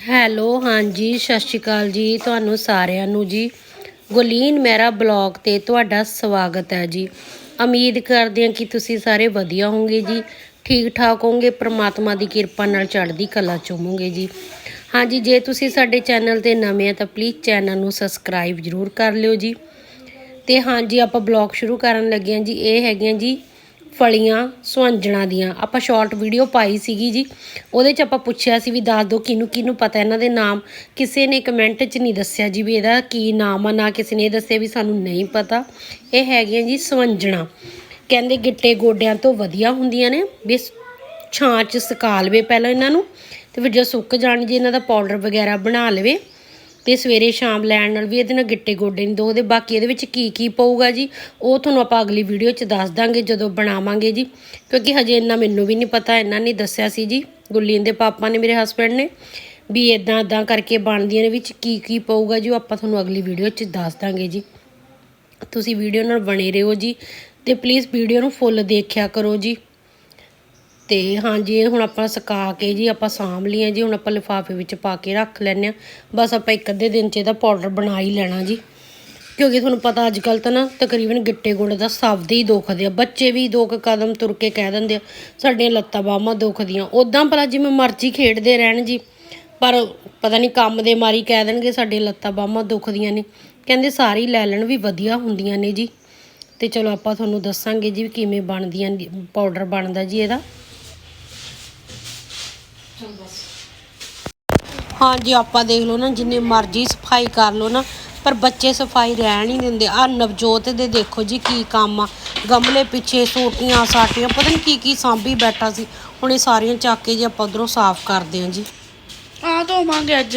Hello, ਹਾਂਜੀ, ਸਤਿ ਸ਼੍ਰੀ ਅਕਾਲ ਜੀ ਤੁਹਾਨੂੰ ਸਾਰਿਆਂ ਨੂੰ ਜੀ। ਗੁਲੀਨ ਮੇਰਾ ਬਲੌਗ ਤੇ ਤੁਹਾਡਾ ਸਵਾਗਤ ਹੈ ਜੀ। ਉਮੀਦ ਕਰਦੇ ਹਾਂ ਕਿ ਤੁਸੀਂ ਸਾਰੇ ਵਧੀਆ ਹੋਵੋਗੇ ਜੀ। ਠੀਕ ਠਾਕ ਹੋਵੋਗੇ, ਪ੍ਰਮਾਤਮਾ ਦੀ ਕਿਰਪਾ ਨਾਲ ਚੜ੍ਹਦੀ ਕਲਾ ਚ ਹੋਵੋਗੇ ਜੀ। ਹਾਂਜੀ, ਜੇ ਤੁਸੀਂ ਸਾਡੇ ਚੈਨਲ ਤੇ ਨਵੇਂ ਆ ਤਾਂ ਪਲੀਜ਼ ਚੈਨਲ ਨੂੰ ਸਬਸਕ੍ਰਾਈਬ ਜ਼ਰੂਰ ਕਰ ਲਿਓ ਜੀ। ਤੇ ਹਾਂਜੀ, ਆਪਾਂ ਬਲੌਗ ਸ਼ੁਰੂ ਕਰਨ ਲੱਗੇ ਹਾਂ ਜੀ। ਇਹ ਹੈਗੀਆਂ ਜੀ ਫਲੀਆਂ ਸੁਹੰਜਣਾ ਦੀਆਂ। ਆਪਾਂ ਸ਼ਾਰਟ ਵੀਡੀਓ ਪਾਈ ਸੀਗੀ ਜੀ। ਉਹਦੇ 'ਚ ਆਪਾਂ ਪੁੱਛਿਆ ਸੀ ਵੀ ਦੱਸ ਦਿਓ ਕਿਹਨੂੰ ਕਿਹਨੂੰ ਪਤਾ ਇਹਨਾਂ ਦੇ ਨਾਮ। ਕਿਸੇ ਨੇ ਕਮੈਂਟ 'ਚ ਨਹੀਂ ਦੱਸਿਆ ਜੀ ਵੀ ਇਹਦਾ ਕੀ ਨਾਮ ਆ, ਨਾ ਕਿਸੇ ਨੇ ਇਹ ਦੱਸਿਆ ਵੀ ਸਾਨੂੰ ਨਹੀਂ ਪਤਾ। ਇਹ ਹੈਗੀਆਂ ਜੀ ਸੁਹੰਜਣਾ ਕਹਿੰਦੇ ਗਿੱਟੇ ਗੋਡਿਆਂ ਤੋਂ ਵਧੀਆ ਹੁੰਦੀਆਂ ਨੇ। ਵੀ ਛਾਂ 'ਚ ਸੁਕਾ ਲਵੇ ਪਹਿਲਾਂ ਇਹਨਾਂ ਨੂੰ ਤੇ ਫਿਰ ਜਦੋਂ ਸੁੱਕ ਜਾਣ ਜੇ ਇਹਨਾਂ ਦਾ ਪਾਊਡਰ ਵਗੈਰਾ ਬਣਾ ਲਵੇ ਤੇ ਸਵੇਰੇ ਸ਼ਾਮ ਲੈਣ ਨਾਲ ਵੀ ਇਹਦੇ ਨਾਲ ਗਿੱਟੇ ਗੋਡੇ ਨਹੀਂ ਦੋਦੇ। ਬਾਕੀ ਇਹਦੇ ਵਿੱਚ ਕੀ ਕੀ ਪਊਗਾ ਜੀ, ਉਹ ਤੁਹਾਨੂੰ ਆਪਾਂ ਅਗਲੀ ਵੀਡੀਓ 'ਚ ਦੱਸ ਦਾਂਗੇ, ਜਦੋਂ ਬਣਾਵਾਂਗੇ ਜੀ। ਕਿਉਂਕਿ ਹਜੇ ਇੰਨਾ ਮੈਨੂੰ ਵੀ ਨਹੀਂ ਪਤਾ ਇਹਨਾਂ ਨੇ ਦੱਸਿਆ ਸੀ ਜੀ। ਗੁੱਲੀਨ ਦੇ ਪਾਪਾ ਨੇ, ਮੇਰੇ ਹਸਬੰਡ ਨੇ, ਵੀ ਇਦਾਂ ਇਦਾਂ ਕਰਕੇ ਬਣਦੀਆਂ ਨੇ, ਵਿੱਚ ਕੀ ਕੀ ਪਊਗਾ ਜੀ, ਉਹ ਆਪਾਂ ਤੁਹਾਨੂੰ ਅਗਲੀ ਵੀਡੀਓ 'ਚ ਦੱਸ ਦਾਂਗੇ ਜੀ। ਤੁਸੀਂ ਵੀਡੀਓ ਨਾਲ ਬਣੇ ਰਹੋ ਜੀ, ਤੇ ਪਲੀਜ਼ ਵੀਡੀਓ ਨੂੰ ਫੁੱਲ ਦੇਖਿਆ ਕਰੋ ਜੀ। ਤੇ ਹਾਂਜੀ ਇਹ ਹੁਣ ਆਪਾਂ ਸੁਕਾ ਕੇ ਜੀ, ਆਪਾਂ ਸਾਂਭ ਲਈਆਂ ਜੀ, ਹੁਣ ਆਪਾਂ ਲਿਫਾਫੇ ਵਿੱਚ ਪਾ ਕੇ ਰੱਖ ਲੈਂਦੇ ਆ ਬਸ ਆਪਾਂ ਇੱਕ ਅੱਧੇ ਦਿਨ 'ਚ ਇਹਦਾ ਪਾਊਡਰ ਬਣਾ ਹੀ ਲੈਣਾ ਜੀ। ਕਿਉਂਕਿ ਤੁਹਾਨੂੰ ਪਤਾ ਅੱਜ ਕੱਲ ਤਾਂ ਨਾ ਤਕਰੀਬਨ ਗਿੱਟੇ ਗੋਡੇ ਦਾ ਸਭ ਦੇ ਹੀ ਦੁਖਦੇ ਆ। ਬੱਚੇ ਵੀ ਦੋ ਕਦਮ ਤੁਰ ਕੇ ਕਹਿ ਦਿੰਦੇ ਆ, ਸਾਡੀਆਂ ਲੱਤਾਂ ਬਾਹਾਂ ਦੁਖਦੀਆਂ। ਉਦਾਂ ਭਲਾ ਜਿਵੇਂ ਮਰਜ਼ੀ ਖੇਡਦੇ ਰਹਿਣ ਜੀ, ਪਰ ਪਤਾ ਨਹੀਂ ਕੰਮ ਦੇ ਮਾਰੀ ਕਹਿ ਦੇਣਗੇ, ਸਾਡੀਆਂ ਲੱਤਾਂ ਬਾਹਾਂ ਦੁਖਦੀਆਂ ਨੇ। ਕਹਿੰਦੇ ਸਾਰੀ ਲੈ ਲੈਣ ਵੀ ਵਧੀਆ ਹੁੰਦੀਆਂ ਨੇ ਜੀ। ਤੇ ਚਲੋ ਆਪਾਂ ਤੁਹਾਨੂੰ ਦੱਸਾਂਗੇ ਜੀ ਵੀ ਕਿਵੇਂ ਬਣਦੀਆਂ ਪਾਊਡਰ ਬਣਦਾ ਜੀ ਇਹਦਾ। ਹਾਂਜੀ ਆਪਾਂ ਦੇਖ ਲਓ ਨਾ ਜਿੰਨੇ ਮਰਜ਼ੀ ਸਫ਼ਾਈ ਕਰ ਲਓ ਨਾ ਪਰ ਬੱਚੇ ਸਫ਼ਾਈ ਰਹਿਣ ਨਹੀਂ ਦਿੰਦੇ। ਆ ਨਵਜੋਤ ਦੇ ਦੇਖੋ ਜੀ ਕੀ ਕੰਮ ਆ। ਗਮਲੇ ਪਿੱਛੇ ਸੋਟੀਆਂ ਸਾਟੀਆਂ ਪਤਾ ਨਹੀਂ ਕੀ ਕੀ ਸਾਂਭੀ ਬੈਠਾ ਸੀ। ਹੁਣ ਇਹ ਸਾਰੀਆਂ ਚੱਕ ਕੇ ਜੀ ਆਪਾਂ ਉਧਰੋਂ ਸਾਫ਼ ਕਰਦੇ ਹਾਂ ਜੀ। ਆ ਧੋਵਾਂਗੇ ਅੱਜ।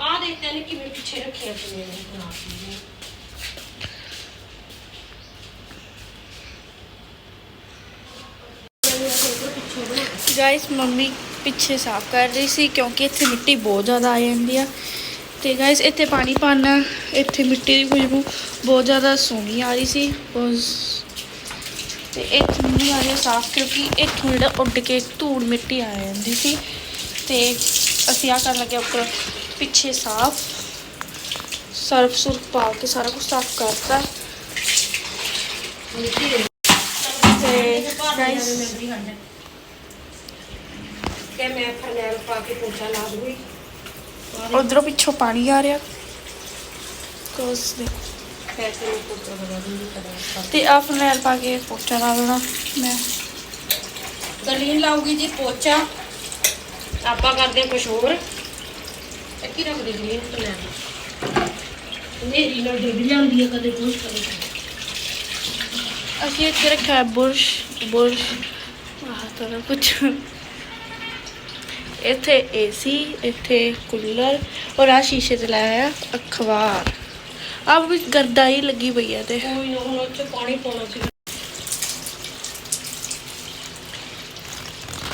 ਆ ਦੇਖਦੇ ਨੇ ਕਿਵੇਂ ਪਿੱਛੇ ਰੱਖਿਆ ਸੀ ਗਾਇਸ ਮੰਮੀ ਪਿੱਛੇ ਸਾਫ਼ ਕਰ ਰਹੀ ਸੀ ਕਿਉਂਕਿ ਇੱਥੇ ਮਿੱਟੀ ਬਹੁਤ ਜ਼ਿਆਦਾ ਆ ਜਾਂਦੀ ਆ। ਤੇ ਗਾਇਸ ਇੱਥੇ ਪਾਣੀ ਪਾਣਾ ਇੱਥੇ ਮਿੱਟੀ ਦੀ ਖੁਸ਼ਬੂ ਬਹੁਤ ਜ਼ਿਆਦਾ ਸੋਹਣੀ ਆ ਰਹੀ ਸੀ। ਬਸ। ਤੇ ਇੱਥੇ ਮੰਮੀ ਆ ਰਹੀ ਸਾਫ਼ ਕਿਉਂਕਿ ਇੱਥੋਂ ਜਿਹੜਾ ਉੱਡ ਕੇ ਧੂੜ ਮਿੱਟੀ ਆ ਜਾਂਦੀ ਸੀ। ਤੇ ਅਸੀਂ ਆ ਕਰਨ ਲੱਗੇ ਉੱਪਰ ਪਿੱਛੇ ਸਾਫ਼। ਸਰਫ ਸੁਰਫ ਪਾ ਕੇ ਸਾਰਾ ਕੁਝ ਸਾਫ਼ ਕਰਤਾ। ਤੇ ਗਾਇਸ ਕਿ ਮੈਂ ਫਰਨੈਲ ਪਾ ਕੇ ਪੋਚਾ ਲਾ ਦੂੰਗੀ। ਉਧਰੋਂ ਪਿੱਛੋਂ ਪਾਣੀ ਆ ਰਿਹਾ। ਕੋਸ ਦੇ ਪੈਸੇ ਨੂੰ ਪੋਚਾ ਲਗਾ ਦੂੰਗੀ ਕਰਾਂ ਤੇ ਆ ਫਰਨੈਲ ਪਾ ਕੇ ਪੋਚਾ ਲਾ ਦੇਣਾ ਮੈਂ। ਗਲੀਨ ਲਾਉਗੀ ਜੀ ਪੋਚਾ। ਆਪਾਂ ਕਰਦੇ ਕੁਝ ਹੋਰ ਕੀ ਰੱਖ ਦੇ ਗਲੀਨ ਫਰਨੈਲ? ਮੇਰੀ ਨਾਲ ਡਿੱਗ ਜਾਂਦੀ ਹੈ ਕਦੇ ਕੁਝ ਕਦੇ ਅਸੀਂ ਇੱਥੇ ਰੱਖਿਆ ਹੈ ਬੁਰਸ਼ ਬੁਰਸ਼। ਆਹ ਤਾਂ ਕੁਝ ਇੱਥੇ ਏਸੀ ਇੱਥੇ ਕੂਲਰ ਔਰ ਆ ਸ਼ੀਸ਼ੇ ਤੇ ਲਾਇਆ ਅਖਬਾਰ। ਆ ਵੀ ਗਰਦਾ ਹੀ ਲੱਗੀ ਪਈ ਹੈ ਤੇ। ਕੋਈ ਨਾ ਹੁਣ ਪਾਣੀ ਪਾਉਣਾ ਸੀ।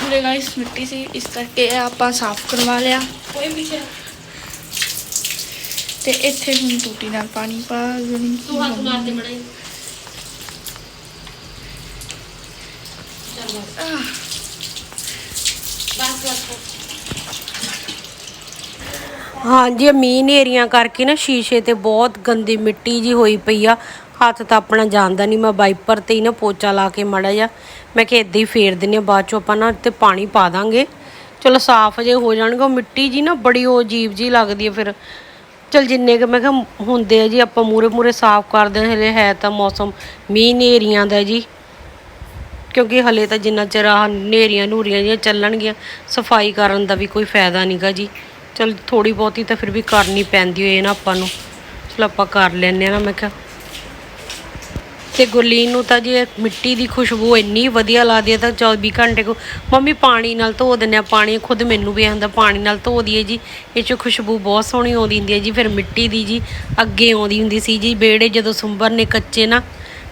ਮੇਰੇ ਗਾਇਸ ਮਿੱਟੀ ਸੀ ਇਸ ਕਰਕੇ ਆਪਾਂ ਸਾਫ਼ ਕਰਵਾ ਲਿਆ। ਕੋਈ ਪਿੱਛੇ। ਤੇ ਇੱਥੇ ਹੁਣ ਟੂਟੀ ਨਾਲ ਪਾਣੀ ਪਾ ਦੇਣੀ। ਤੂੰ ਹੱਥ ਮਾਰ ਕੇ ਬਣਾਈ ਚੱਲ ਬਸ ਬਸ ਬਸ। ਹਾਂਜੀ ਮੀਂਹ ਨੇਰੀਆਂ ਕਰਕੇ ਨਾ ਸ਼ੀਸ਼ੇ ਤੇ ਬਹੁਤ ਗੰਦੀ ਮਿੱਟੀ ਜੀ ਹੋਈ ਪਈ ਆ। ਹੱਥ ਤਾਂ ਆਪਣਾ ਜਾਂਦਾ ਨਹੀਂ ਮੈਂ ਵਾਈਪਰ ਤੇ ਹੀ ਨਾ ਪੋਚਾ ਲਾ ਕੇ ਮੜਾ ਜਾ ਮੈਂ ਕਿ ਇਦਾਂ ਹੀ ਫੇਰ ਦਿੰਨੇ ਆ ਬਾਅਦ ਚੋਂ ਆਪਾਂ ਨਾ ਤੇ ਪਾਣੀ ਪਾ ਦਾਂਗੇ। ਚਲੋ ਸਾਫ਼ ਜੇ ਹੋ ਜਾਣਗੇ, ਉਹ ਮਿੱਟੀ ਜੀ ਨਾ ਬੜੀ ਉਹ ਅਜੀਬ ਜੀ ਲੱਗਦੀ ਹੈ ਫਿਰ। ਚਲ ਜਿੰਨੇ ਕਿ ਮੈਂ ਕਿਹਾ ਹੁੰਦੇ ਆ ਜੀ, ਆਪਾਂ ਮੂਰੇ ਮੂਰੇ ਸਾਫ਼ ਕਰਦੇ ਹਾਂ ਹਲੇ ਹੈ ਤਾਂ ਮੌਸਮ ਮੀਂਹ ਨੇਰੀਆਂ ਦਾ ਜੀ। ਕਿਉਂਕਿ ਹਲੇ ਤਾਂ ਜਿੰਨਾ ਚਿਰ ਆਹ ਨੇਰੀਆਂ ਨੂਰੀਆਂ ਜਿਹੀਆਂ ਚੱਲਣਗੀਆਂ, ਸਫ਼ਾਈ ਕਰਨ ਦਾ ਵੀ ਕੋਈ ਫਾਇਦਾ ਨਹੀਂਗਾ ਜੀ। ਚਲ ਥੋੜੀ ਬਹੁਤੀ ਤਾਂ ਫਿਰ ਵੀ ਕਰਨੀ ਪੈਂਦੀ ਹੋਏ ਨਾ ਆਪਾਂ ਨੂੰ। ਚਲ ਆਪਾਂ ਕਰ ਲੈਂਦੇ ਆ ਨਾ, ਮੈਂ ਕਿਹਾ। ਤੇ ਗੁਰਲੀਨ ਨੂੰ ਤਾਂ ਜੇ ਮਿੱਟੀ ਦੀ ਖੁਸ਼ਬੂ ਇੰਨੀ ਵਧੀਆ ਲੱਗਦੀ ਹੈ ਤਾਂ 24 ਘੰਟੇ ਕੋ ਮੰਮੀ ਪਾਣੀ ਨਾਲ ਧੋ ਦਿੰਦੇ ਆ ਪਾਣੀ ਖੁਦ ਮੈਨੂੰ ਵੀ ਆਂਦਾ ਪਾਣੀ ਨਾਲ ਧੋ ਦਈਏ ਜੀ। ਇਹ ਚ ਖੁਸ਼ਬੂ ਬਹੁਤ ਸੋਹਣੀ ਆਉਂਦੀ ਹੁੰਦੀ ਹੈ ਜੀ, ਫਿਰ ਮਿੱਟੀ ਦੀ ਜੀ ਅੱਗੇ ਆਉਂਦੀ ਹੁੰਦੀ ਸੀ ਜੀ ਬੇੜੇ ਜਦੋਂ ਸੁੰਬਰ ਨੇ ਕੱਚੇ ਨਾ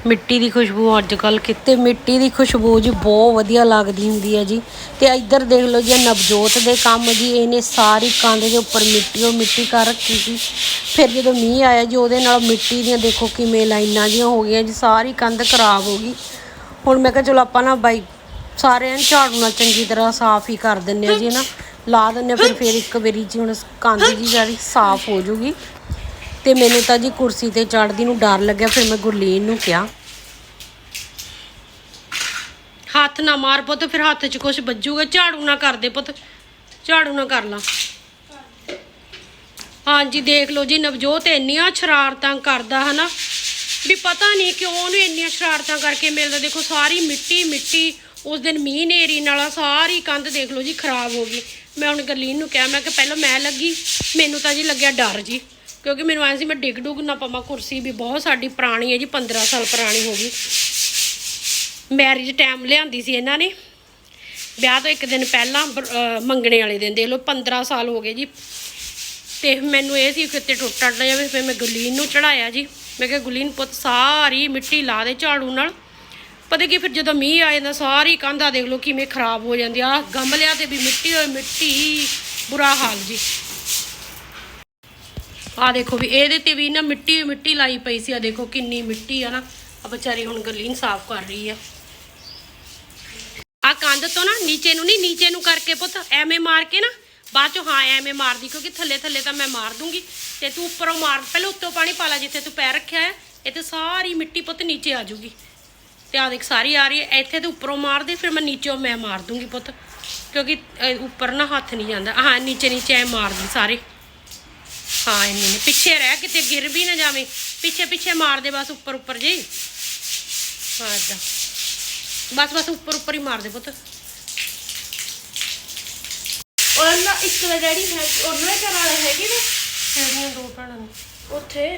ਮਿੱਟੀ ਦੀ ਖੁਸ਼ਬੂ ਅੱਜ ਕੱਲ ਕਿਤੇ ਮਿੱਟੀ ਦੀ ਖੁਸ਼ਬੂ ਜੀ ਬਹੁਤ ਵਧੀਆ ਲੱਗਦੀ ਹੁੰਦੀ ਹੈ ਜੀ। ਤੇ ਇੱਧਰ ਦੇਖ ਲਓ ਜੀ ਨਵਜੋਤ ਦੇ ਕੰਮ ਜੀ ਇਹਨੇ ਸਾਰੀ ਕੰਧ ਦੇ ਉੱਪਰ ਮਿੱਟੀ ਉਹ ਮਿੱਟੀ ਕਰ ਰੱਖੀ ਸੀ। ਫਿਰ ਜਦੋਂ ਮੀਂਹ ਆਇਆ ਜੀ ਉਹਦੇ ਨਾਲ ਮਿੱਟੀ ਦੀਆਂ ਦੇਖੋ ਕਿਵੇਂ ਲਾਈਨਾਂ ਜੀਆਂ ਹੋ ਗਈਆਂ ਜੀ ਸਾਰੀ ਕੰਧ ਖਰਾਬ ਹੋ ਗਈ। ਹੁਣ ਮੈਂ ਕਿਹਾ ਚਲੋ ਆਪਾਂ ਨਾ ਬਾਈ ਸਾਰਿਆਂ ਨੂੰ ਝਾੜੂ ਨਾਲ ਚੰਗੀ ਤਰ੍ਹਾਂ ਸਾਫ਼ ਹੀ ਕਰ ਦਿੰਨੇ ਆ ਜੀ ਨਾ ਲਾ ਦਿੰਨੇ ਆ, ਫਿਰ ਫਿਰ ਇੱਕ ਵਾਰੀ ਜੀ ਹੁਣ ਕੰਧ ਜੀ ਸਾਰੀ ਸਾਫ਼ ਹੋ ਜੂਗੀ। ਤੇ ਮੈਨੂੰ ਤਾਂ ਜੀ ਕੁਰਸੀ ਤੇ ਚੜ੍ਹਦੀ ਨੂੰ ਡਰ ਲੱਗਿਆ ਫਿਰ ਮੈਂ ਗੁਰਲੀਨ ਨੂੰ ਕਿਹਾ। ਹੱਥ ਨਾ ਮਾਰ ਪੁੱਤ, ਫਿਰ ਹੱਥ 'ਚ ਕੁਝ ਵੱਜੂਗਾ। ਝਾੜੂ ਨਾ ਕਰ ਦੇ ਪੁੱਤ, ਝਾੜੂ ਨਾ ਕਰ ਲਾ। ਹਾਂਜੀ, ਦੇਖ ਲਓ ਜੀ, ਨਵਜੋਤ ਇੰਨੀਆਂ ਸ਼ਰਾਰਤਾਂ ਕਰਦਾ, ਹਨਾ? ਵੀ ਪਤਾ ਨਹੀਂ ਕਿਉਂ ਉਹਨੂੰ ਇੰਨੀਆਂ ਸ਼ਰਾਰਤਾਂ ਕਰਕੇ ਮਿਲਦਾ। ਦੇਖੋ, ਸਾਰੀ ਮਿੱਟੀ ਮਿੱਟੀ, ਉਸ ਦਿਨ ਮੀਂਹ ਨੇਰੀ ਨਾਲ ਸਾਰੀ ਕੰਧ ਦੇਖ ਲਓ ਜੀ, ਖਰਾਬ ਹੋ ਗਈ। ਮੈਂ ਹੁਣ ਗਰਲੀਨ ਨੂੰ ਕਿਹਾ, ਮੈਂ ਕਿ ਪਹਿਲਾਂ ਮੈਂ ਲੱਗੀ, ਮੈਨੂੰ ਤਾਂ ਜੀ ਲੱਗਿਆ ਡਰ ਜੀ। ਕਿਉਂਕਿ ਮੈਨੂੰ ਐਂ ਸੀ, ਮੈਂ ਡਿੱਗ ਡੁੱਗ ਨਾ ਪਵਾਂ ਕੁਰਸੀ ਵੀ, ਬਹੁਤ ਸਾਡੀ ਪੁਰਾਣੀ ਹੈ ਜੀ 15 ਸਾਲ ਪੁਰਾਣੀ ਹੋ ਗਈ। ਮੈਰਿਜ ਟਾਈਮ ਲਿਆਂਦੀ ਸੀ ਇਹਨਾਂ ਨੇ। ਵਿਆਹ ਤੋਂ ਇੱਕ ਦਿਨ ਪਹਿਲਾਂ ਬ- ਮੰਗਣੇ ਵਾਲੇ ਦਿਨ ਦੇਖ ਲਓ 15 ਸਾਲ ਹੋ ਗਏ ਜੀ। ਤੇ ਮੈਨੂੰ ਇਹ ਸੀ ਕਿਤੇ ਟੁੱਟ ਟੱਟ ਨਾ ਜਾਵੇ, ਫਿਰ ਮੈਂ ਗੁਲੀਨ ਨੂੰ ਚੜਾਇਆ ਜੀ। ਮੈਂ ਕਿਹਾ, ਗੁਲੀਨ ਪੁੱਤ, ਸਾਰੀ ਮਿੱਟੀ ਲਾ ਦੇ ਝਾੜੂ ਨਾਲ। ਪਤਾ ਕੀ, ਫਿਰ ਜਦੋਂ ਮੀਂਹ ਆ ਜਾਂਦਾ, ਸਾਰੀ ਕੰਧਾਂ ਦੇਖ ਲਓ ਕਿਵੇਂ ਖਰਾਬ ਹੋ ਜਾਂਦੀ ਆ। ਗਮਲਿਆਂ ਤੇ ਵੀ ਮਿੱਟੀ ਹੋਈ ਮਿੱਟੀ, ਬੁਰਾ ਹਾਲ ਜੀ। ਆ ਦੇਖੋ ਵੀ ਇਹਦੇ ਤੇ ਵੀ ਨਾ ਮਿੱਟੀ ਮਿੱਟੀ ਲਾਈ ਪਈ ਸੀ। ਆ ਦੇਖੋ ਕਿੰਨੀ ਮਿੱਟੀ ਆ ਨਾ। ਆ ਵਿਚਾਰੀ ਹੁਣ ਗਲੀਨ ਸਾਫ਼ ਕਰ ਰਹੀ ਆ ਆ। ਕੰਧ ਤੋਂ ਨਾ ਨੀਚੇ ਨੂੰ ਨਹੀਂ, ਨੀਚੇ ਨੂੰ ਕਰਕੇ ਪੁੱਤ, ਐਵੇਂ ਮਾਰ ਕੇ ਨਾ, ਬਾਅਦ ਚੋਂ ਹਾਂ ਐਵੇਂ ਮਾਰਦੀ, ਕਿਉਂਕਿ ਥੱਲੇ ਥੱਲੇ ਤਾਂ ਮੈਂ ਮਾਰ ਦੂੰਗੀ। ਤੇ ਤੂੰ ਉੱਪਰੋਂ ਮਾਰ, ਪਹਿਲਾਂ ਉੱਤੋਂ ਪਾਣੀ ਪਾ ਲੈ, ਜਿੱਥੇ ਤੂੰ ਪੈਰ ਰੱਖਿਆ ਹੈ, ਇਹ ਤੇ ਸਾਰੀ ਮਿੱਟੀ ਪੁੱਤ ਨੀਚੇ ਆ ਜਾਊਗੀ। ਤੇ ਆ ਦੇਖ, ਸਾਰੀ ਆ ਰਹੀ ਹੈ, ਇੱਥੇ ਤੇ ਉੱਪਰੋਂ ਮਾਰ ਦੇ, ਫਿਰ ਮੈਂ ਨੀਚੋਂ ਮੈਂ ਮਾਰ ਦੂੰਗੀ ਪੁੱਤ, ਕਿਉਂਕਿ ਉੱਪਰ ਨਾ ਹੱਥ ਨਹੀਂ ਜਾਂਦਾ। ਹਾਂ ਨੀਚੇ ਨੀਚੇ ਐ ਮਾਰਦੀ ਸਾਰੇ। ਹਾਂ, ਇੰਨੇ ਨੇ, ਪਿੱਛੇ ਰਹਿ, ਕਿਤੇ ਗਿਰ ਵੀ ਨਾ ਜਾਵੇ। ਪਿੱਛੇ ਪਿੱਛੇ ਮਾਰ ਦੇ, ਬਸ ਉੱਪਰ ਉੱਪਰ ਜੀ। ਹਾਂ, ਏਦਾਂ। ਬਸ ਬਸ ਉੱਪਰ ਉੱਪਰ ਹੀ ਮਾਰ ਦੇ ਪੁੱਤ। ਔਰ ਨਾ ਇੱਕ ਦਾ ਡੈਡੀ ਹੈ ਉਹਨਾਂ ਦੇ ਘਰ ਵਾਲੇ ਹੈਗੇ ਨੇ? ਕਿਹੜੀਆਂ ਦੋ ਭੈਣਾਂ ਨੇ। ਉੱਥੇ?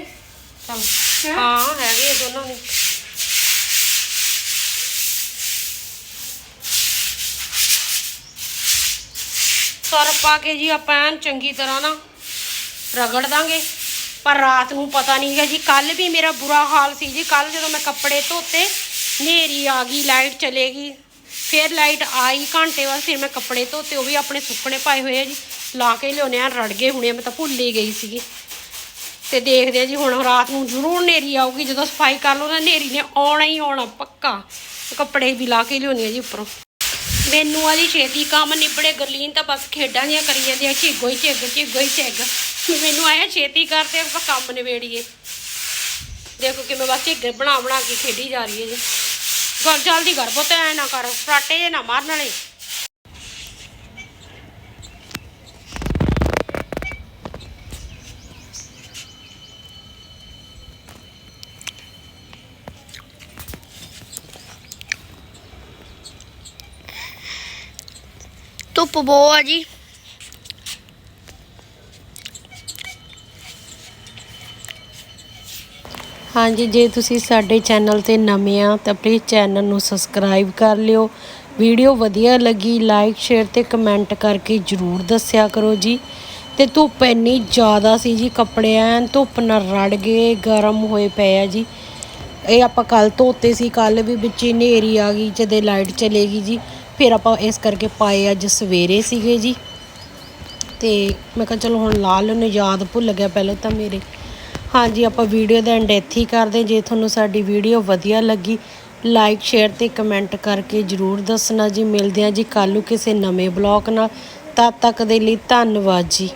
ਚੱਲ। ਹੈਂ? ਹਾਂ ਹੈਗੇ ਆ ਦੋਨੋਂ ਨੇ। ਸਰ ਪਾ ਕੇ ਜੀ ਆਪਾਂ ਐਨ ਚੰਗੀ ਤਰ੍ਹਾਂ ਨਾ ਰਗੜ ਦਾਂਗੇ। ਪਰ ਰਾਤ ਨੂੰ ਪਤਾ ਨਹੀਂ ਹੈ ਜੀ ਕੱਲ ਵੀ ਮੇਰਾ ਬੁਰਾ ਹਾਲ ਸੀ ਜੀ। ਕੱਲ ਜਦੋਂ ਮੈਂ ਕੱਪੜੇ ਧੋਤੇ ਹਨੇਰੀ ਆ ਗਈ, ਲਾਈਟ ਚਲੇ ਗਈ। ਫਿਰ ਲਾਈਟ ਆਈ ਘੰਟੇ ਬਾਅਦ, ਫਿਰ ਮੈਂ ਕੱਪੜੇ ਧੋਤੇ, ਉਹ ਵੀ ਆਪਣੇ ਸੁੱਕਣੇ ਪਾਏ ਹੋਏ ਆ ਜੀ। ਲਾ ਕੇ ਲਿਆਉਣੇ ਆ, ਰੜ ਗਏ ਹੁਣੇ, ਮੈਂ ਤਾਂ ਭੁੱਲ ਹੀ ਗਈ ਸੀਗੀ। ਤੇ ਦੇਖਦੇ ਆ ਜੀ ਹੁਣ ਰਾਤ ਨੂੰ ਜ਼ਰੂਰ ਨੇਰੀ ਆਊਗੀ, ਜਦੋਂ ਸਫ਼ਾਈ ਕਰ ਲਓ ਨਾ ਨੇਰੀ ਨੇ ਆਉਣਾ ਹੀ ਆਉਣਾ, ਪੱਕਾ। ਕੱਪੜੇ ਵੀ ਲਾ ਕੇ ਲਿਆਉਣੀ ਆ ਜੀ ਉੱਪਰੋਂ। ਮੈਨੂੰ ਵਾਲੀ ਛੇਤੀ ਕੰਮ ਨਿਬੜੇ, ਗਰਲੀਨ ਤਾਂ ਬਸ ਖੇਡਾਂ ਦੀਆਂ ਕਰੀ ਜਾਂਦੀਆਂ ਆ, ਝਿੱਗੋ ਹੀ ਝਿੱਗ, ਝਿੱਗੋ ਹੀ ਝਿੱਗ। ਮੈਨੂੰ ਆਇਆ ਛੇਤੀ ਕਰਦੇ ਆਪਾਂ ਕੰਮ ਨਿਬੇੜੀਏ। ਦੇਖੋ ਕਿ ਮੈਂ ਬਸ ਝਿੱਗ ਬਣਾ ਬਣਾ ਕੇ ਖੇਡੀ ਜਾ ਰਹੀ ਹੈ ਜੀ। ਗੱਲ ਜਲਦੀ ਕਰ ਪੁੱਤ, ਐ ਨਾ ਕਰ, ਫਰਾਟੇ ਜੇ ਨਾ ਮਾਰਨ ਵਾਲੇ। ਧੁੱਪ ਬਹੁਤ ਆ ਜੀ। ਹਾਂਜੀ, ਜੇ ਤੁਸੀਂ ਸਾਡੇ ਚੈਨਲ ਤੇ ਨਵੇਂ ਆ, ਤਾਂ ਪਲੀਜ਼ ਚੈਨਲ ਨੂੰ ਸਬਸਕ੍ਰਾਈਬ ਕਰ ਲਿਓ। ਵੀਡੀਓ ਵਧੀਆ ਲੱਗੀ ਲਾਈਕ ਸ਼ੇਅਰ ਤੇ ਕਮੈਂਟ ਕਰਕੇ ਜਰੂਰ ਦੱਸਿਆ ਕਰੋ ਜੀ। ਤੇ ਧੁੱਪ ਇੰਨੀ ਜ਼ਿਆਦਾ ਸੀ ਜੀ, ਕੱਪੜੇ ਐਨ ਧੁੱਪ ਨਾਲ ਰੜ ਗਏ, ਗਰਮ ਹੋਏ ਪਏ ਆ ਜੀ। ਇਹ ਆਪਾਂ ਕੱਲ ਧੋਤੇ ਸੀ ਕੱਲ ਵੀ ਵਿੱਚ ਹਨੇਰੀ ਆ ਗਈ, ਜਦੇ ਲਾਈਟ ਚਲੇ ਗਈ ਜੀ। ਫਿਰ ਆਪਾਂ ਇਸ ਕਰਕੇ ਪਾਏ ਅੱਜ ਸਵੇਰੇ ਸੀਗੇ ਜੀ। ਤੇ ਮੈਂ ਕਿਹਾ ਚਲੋ ਹੁਣ ਲਾ ਲੈਣੇ ਯਾਦ ਭੁੱਲ ਗਿਆ, ਪਹਿਲਾਂ ਤਾਂ ਮੇਰੇ ਹਾਂਜੀ, ਆਪਾਂ ਵੀਡੀਓ ਦਾ ਐਂਡ ਇੱਥੇ ਹੀ ਕਰਦੇ ਜੇ ਤੁਹਾਨੂੰ ਸਾਡੀ ਵੀਡੀਓ ਵਧੀਆ ਲੱਗੀ ਲਾਈਕ ਸ਼ੇਅਰ ਤੇ ਕਮੈਂਟ ਕਰਕੇ ਜਰੂਰ ਦੱਸਣਾ ਜੀ। ਮਿਲਦੇ ਹਾਂ ਜੀ ਕੱਲ੍ਹ ਨੂੰ ਕਿਸੇ ਨਵੇਂ ਬਲੌਗ ਨਾਲ। ਤਦ ਤੱਕ ਦੇ ਲਈ ਧੰਨਵਾਦ ਜੀ।